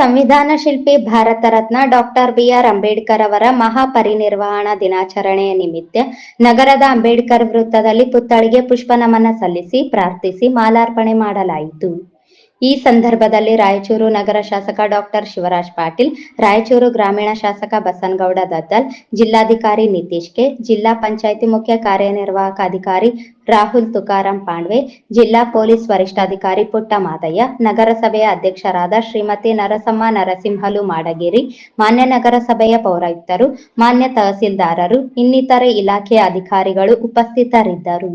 ಸಂವಿಧಾನ ಶಿಲ್ಪಿ Bharat Ratna doctor B R Ambedkar ಅವರ ಮಹಾಪರಿನಿರ್ವಹಣ ದಿನಾಚರಣೆಯ ನಿಮಿತ್ತ ನಗರದ ಅಂಬೇಡ್ಕರ್ ವೃತ್ತದಲ್ಲಿ ಪುತ್ಥಳಿಗೆ ಪುಷ್ಪ ನಮನ ಸಲ್ಲಿಸಿ ಪ್ರಾರ್ಥಿಸಿ ಮಾಲಾರ್ಪಣೆ ಮಾಡಲಾಯಿತು. ಈ ಸಂದರ್ಭದಲ್ಲಿ ರಾಯಚೂರು ನಗರ ಶಾಸಕ ಡಾಕ್ಟರ್ ಶಿವರಾಜ್ ಪಾಟೀಲ್, ರಾಯಚೂರು ಗ್ರಾಮೀಣ ಶಾಸಕ ಬಸನ್ಗೌಡ ದದ್ದಲ್ ಜಿಲ್ಲಾಧಿಕಾರಿ ನಿತೀಶ್ ಕೆ ಜಿಲ್ಲಾ ಪಂಚಾಯಿತಿ ಮುಖ್ಯ ಕಾರ್ಯನಿರ್ವಾಹಕ ಅಧಿಕಾರಿ ರಾಹುಲ್ ತುಕಾರಾಂ ಪಾಂಡ್ವೆ, ಜಿಲ್ಲಾ ಪೊಲೀಸ್ ವರಿಷ್ಠಾಧಿಕಾರಿ ಪುಟ್ಟ ಮಾದಯ್ಯ ನಗರಸಭೆಯ ಅಧ್ಯಕ್ಷರಾದ ಶ್ರೀಮತಿ ನರಸಮ್ಮ ನರಸಿಂಹಲು ಮಾಡಗಿರಿ, ಮಾನ್ಯ ನಗರಸಭೆಯ ಪೌರಾಯುಕ್ತರು, ಮಾನ್ಯ ತಹಸೀಲ್ದಾರರು, ಇನ್ನಿತರೆ ಇಲಾಖೆಯ ಅಧಿಕಾರಿಗಳು ಉಪಸ್ಥಿತರಿದ್ದರು.